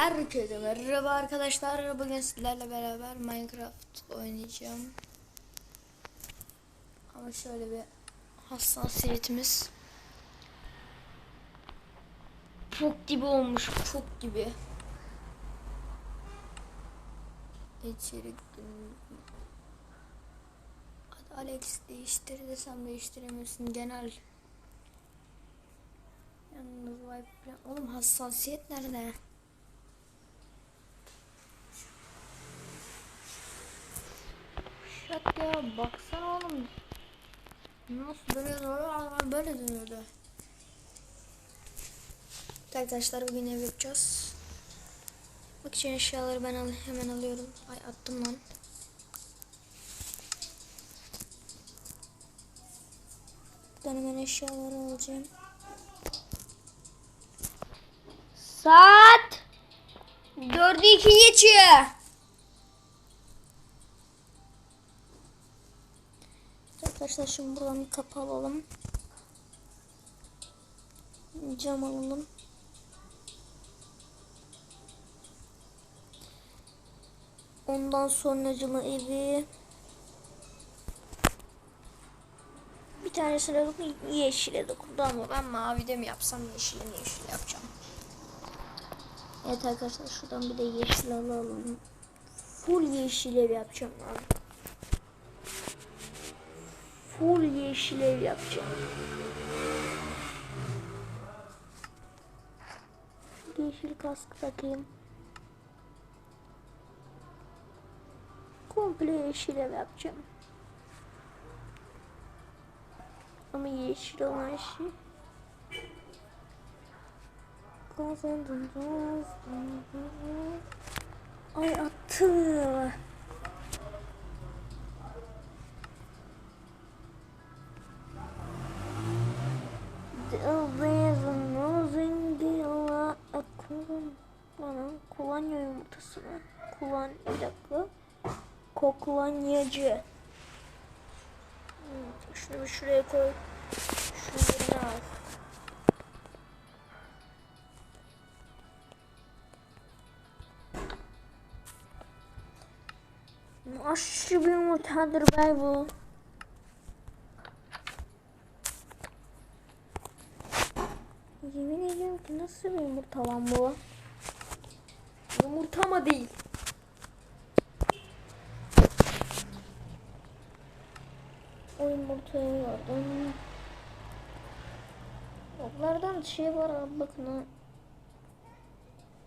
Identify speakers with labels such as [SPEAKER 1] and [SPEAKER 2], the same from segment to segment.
[SPEAKER 1] Herkese merhaba arkadaşlar. Bugün sizlerle beraber Minecraft oynayacağım. Ama şöyle bir hassasiyetimiz çok gibi olmuş, çok gibi. İçerik Hadi Alex değiştir desem değiştiremiyorsun genel. Yalnız oğlum hassasiyet nerede? Ya baksana oğlum. Nasıl böyle doğru böyle dönüyordu. Arkadaşlar bugün ev yapacağız. Bak için eşyaları ben al hemen alıyorum. Ay attım lan. Ben hemen eşyaları alacağım. Saat dördü iki geçiyor. Arkadaşlar şimdi buradan bir kapı alalım. Cam alalım. Ondan sonra camı evi. Bir tanesine dokun yeşile dokundu ama ben mavi de mi yapsam yeşile mi yeşil yapacağım. Evet arkadaşlar şuradan bir de yeşil alalım. Full yeşil ev yapacağım abi. Full yeşil ev yapacağım. Yeşil kask takayım. Komple yeşil ev yapacağım. Ama yeşil olan şey Ay attı. Kullan bir dakika. Koklanyacı. Hmm, Şunu bir şuraya koy. Şunu al. Aşırı bir yumurtadır be bu. Yemin ediyorum ki nasıl bir yumurta lan bu? Yumurta mı değil? Yumurtayı gördüm. Oklardan şey var abi bakın ha.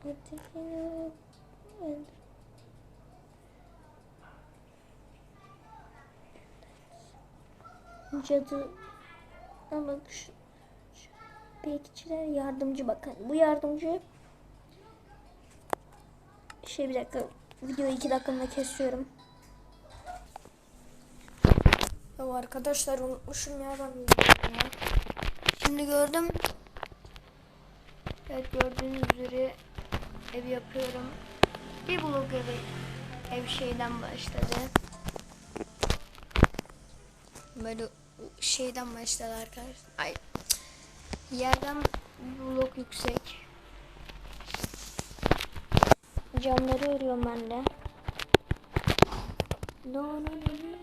[SPEAKER 1] Ötekini... Evet. Cadı... Ama şu... şu Bekçiler yardımcı bakın. Bu yardımcı... Şey bir dakika. Videoyu iki dakikamda kesiyorum. Ya arkadaşlar unutmuşum ya ben ya. Şimdi gördüm. Evet gördüğünüz üzere ev yapıyorum. Bir blok evi ev şeyden başladı. Böyle şeyden başladı arkadaşlar. Ay. Yerden blok yüksek. Camları örüyorum ben de. No, no, no, no.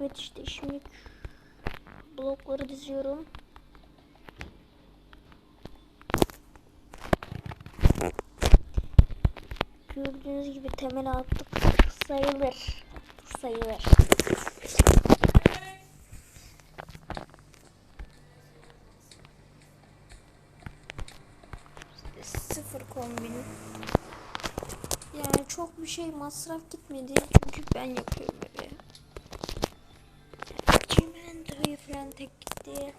[SPEAKER 1] Evet işte şimdi blokları diziyorum. Gördüğünüz gibi temel attık sayılır. Sayılır. Sıfır kombin. Yani çok bir şey masraf gitmedi çünkü ben yapıyorum evi. Çimentoyu falan tek gitti.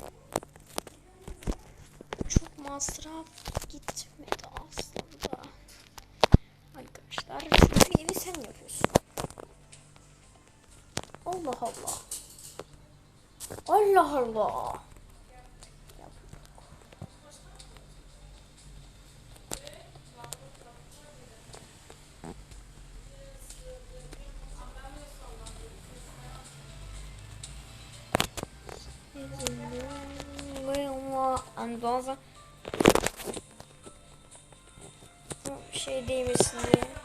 [SPEAKER 1] Çok masraf gitmedi Allah Allah. Bazen şey değmesin diye.